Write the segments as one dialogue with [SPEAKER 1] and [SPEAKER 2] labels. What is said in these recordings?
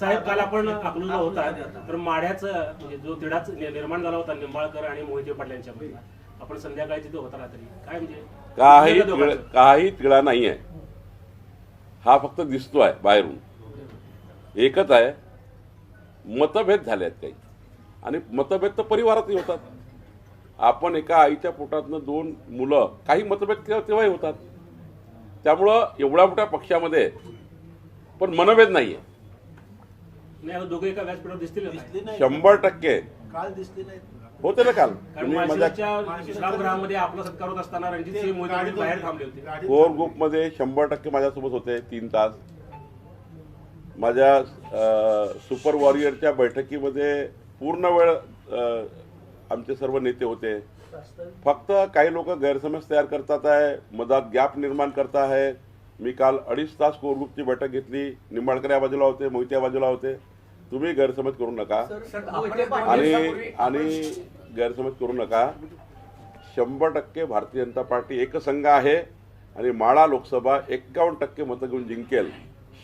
[SPEAKER 1] साहेब काल आपण अकलूजला होता. तर माढ्याचं म्हणजे जो तिढाच निर्माण झाला होता निंबाळकर आणि मोहिते पाटील यांच्या आपण संध्याकाळी तिथे होता रात्री. काय म्हणजे?
[SPEAKER 2] काही तिळ. काही तिळा नाही आहे हा फक्त दिसतो आहे बाहेरून. एकच आहे. मतभेद झाले आहेत काही. आणि मतभेद तर परिवारातही होतात. आपण एका आईच्या पोटातनं दोन मुलं काही मतभेद केव्हा तेव्हाही होतात. त्यामुळं एवढ्या मोठ्या पक्षामध्ये पण मनभेद नाही आहे
[SPEAKER 1] नाही आता दोघे एका व्यासपीठावर दिसतील का काय?
[SPEAKER 3] दिसली नाही.
[SPEAKER 2] शंभर टक्के.
[SPEAKER 3] काल दिसली नाही.
[SPEAKER 2] होते ना काल?
[SPEAKER 1] कारण
[SPEAKER 2] तुम्ही माझ्या
[SPEAKER 1] माळशिरसच्या विश्रामगृहामध्ये आपला सत्कार होत असताना रणजित सिंह मोहिते पाटील बाहेर थांबले होते.
[SPEAKER 3] गाडीत-
[SPEAKER 2] कोर ग्रुपमध्ये शंभर टक्के माझ्यासोबत होते तीन तास. माझ्या अ, सुपर वॉरियरच्या बैठकीमध्ये पूर्ण वेळ अ, आमचे सर्व नेते होते. फक्त काही लोक गैरसमज तयार करतात आहे मधात गॅप निर्माण करत आहे. मी काल अडीच तास कोर ग्रुपची बैठक घेतली निंबाळकर या बाजूला होते मोहिते या बाजूला होते. तुम्ही गैरसमज करू नका. आणि आणि गैरसमज करू नका. शंभर टक्के भारतीय जनता पार्टी एकसंघ आहे आणि माळा लोकसभा एक्कावन्न टक्के मतं घेऊन जिंकेल.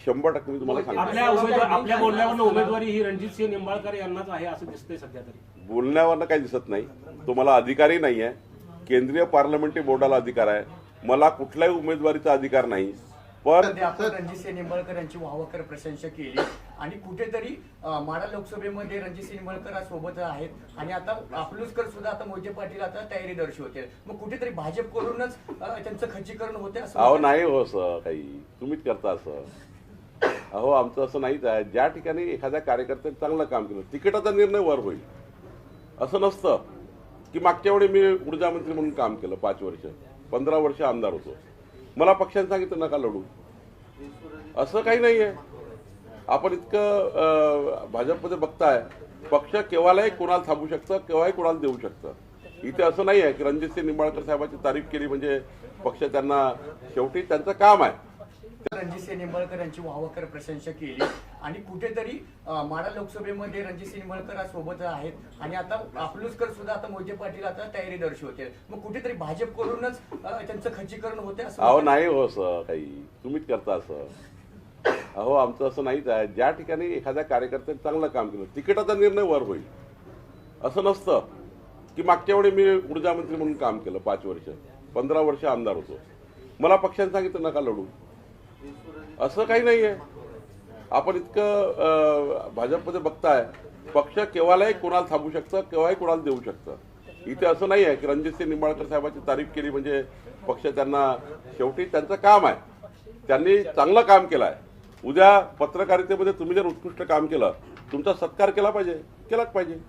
[SPEAKER 2] शंभर टक्के मी तुम्हाला सांगतो.
[SPEAKER 1] आपल्या बोलण्यावरनं उमेदवारी ही रणजित सिंह निंबाळकर यांनाच आहे असं दिसतंय सध्या तरी.
[SPEAKER 2] बोलण्यावरनं काही दिसत नाही. तुम्हाला अधिकारही नाही आहे केंद्रीय पार्लमेंटरी बोर्डाला अधिकार आहे. मला कुठल्याही उमेदवारीचा अधिकार नाही पण
[SPEAKER 4] रणजितसिंह निंबाळकर यांची वाहवाकर प्रशंसा केली. आणि कुठेतरी माढा लोकसभेमध्ये रणजितसिंह निंबाळकर सोबत आहेत. आणि आता अकलूजकर सुद्धा आता मोहिते पाटील आता तयारी दर्शवते मग कुठेतरी भाजपकडूनच अं, त्यांचं खच्चीकरण होते असं
[SPEAKER 2] अहो? नाही हो असं काही. तुम्हीच करता असं. अहो आमचं असं नाहीच आहे. ज्या ठिकाणी एखाद्या कार्यकर्त्याने चांगलं काम केलं तिकिटाचा निर्णय वर होईल. असं नसतं. की मागच्या वेळी मी ऊर्जा मंत्री म्हणून काम केलं पाच वर्ष. पंधरा वर्ष आमदार होतो. मला पक्षाने सांगितलं नका लढू. असं काही नाही आहे आपण इतकं अं, भाजपमध्ये बघताय. पक्ष केव्हालाही कोणाला थांबू शकतं केव्हाही कोणाला देऊ शकतं. इथे असं नाही आहे की रणजितसिंह निंबाळकर साहेबांची तारीफ केली म्हणजे पक्ष त्यांना शेवटी त्यांचं काम आहे.
[SPEAKER 4] रणजितसिंह निंबाळकर यांची वाहवाकर प्रशंसा केली. आणि कुठेतरी माढा लोकसभेमध्ये रणजितसिंह निंबाळकर सोबत आहेत. आणि आता अकलूजकर सुद्धा आता मोहिते पाटील आता तयारी दर्शवते मग कुठेतरी भाजपकडूनच अं, त्यांचं खच्चीकरण होते असं
[SPEAKER 2] अहो? नाही हो असं काही. तुम्हीच करता असं अहो आमचं असं नाहीच आहे. ज्या ठिकाणी एखाद्या कार्यकर्त्याने चांगलं काम केलं तिकिटाचा निर्णय वर होईल. असं नसतं. की मागच्या वेळी मी ऊर्जा मंत्री म्हणून काम केलं पाच वर्ष. पंधरा वर्ष आमदार होतो. मला पक्षाने सांगितलं नका लढू. असं काही नाही आहे आपण इतकं अं, भाजपमध्ये बघताय पक्ष केव्हालाही कोणाला थांबू शकतं केव्हाही कोणाला देऊ शकतं. इथे असं नाही आहे की रणजितसिंह निंबाळकर साहेबांची तारीफ केली म्हणजे पक्ष त्यांना शेवटी त्यांचं काम आहे. त्यांनी चांगलं काम केलं आहे उद्या पत्रकारितेमध्ये तुम्ही जर उत्कृष्ट काम केलं तुमचा सत्कार केला पाहिजे केलाच पाहिजे.